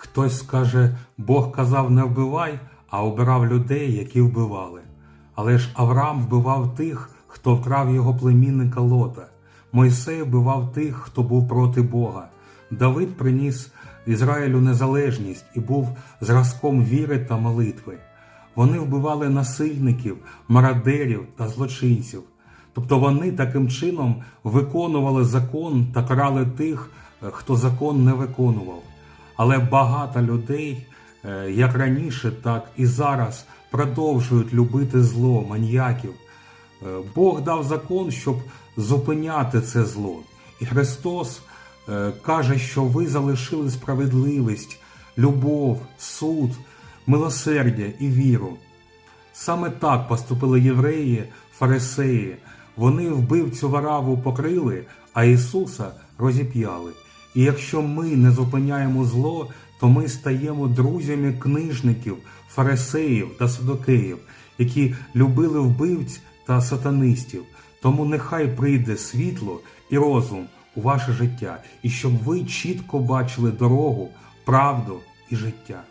Хтось скаже, Бог казав не вбивай, а обирав людей, які вбивали. Але ж Авраам вбивав тих, хто вкрав його племінника Лота. Мойсей вбивав тих, хто був проти Бога. Давид приніс Ізраїлю незалежність і був зразком віри та молитви. Вони вбивали насильників, мародерів та злочинців. Тобто вони таким чином виконували закон та карали тих, е, хто закон не виконував. Але багато людей, е, як раніше, так і зараз, продовжують любити зло, маньяків. Е, Бог дав закон, щоб зупиняти це зло. І Христос е, каже, що ви залишили справедливість, любов, суд, милосердя і віру. Саме так поступили євреї, фарисеї. Вони вбивцю вараву покрили, а Ісуса розіп'яли. І якщо ми не зупиняємо зло, то ми стаємо друзями книжників, фарисеїв та садокеїв, які любили вбивць та сатанистів. Тому нехай прийде світло і розум у ваше життя, і щоб ви чітко бачили дорогу, правду і життя.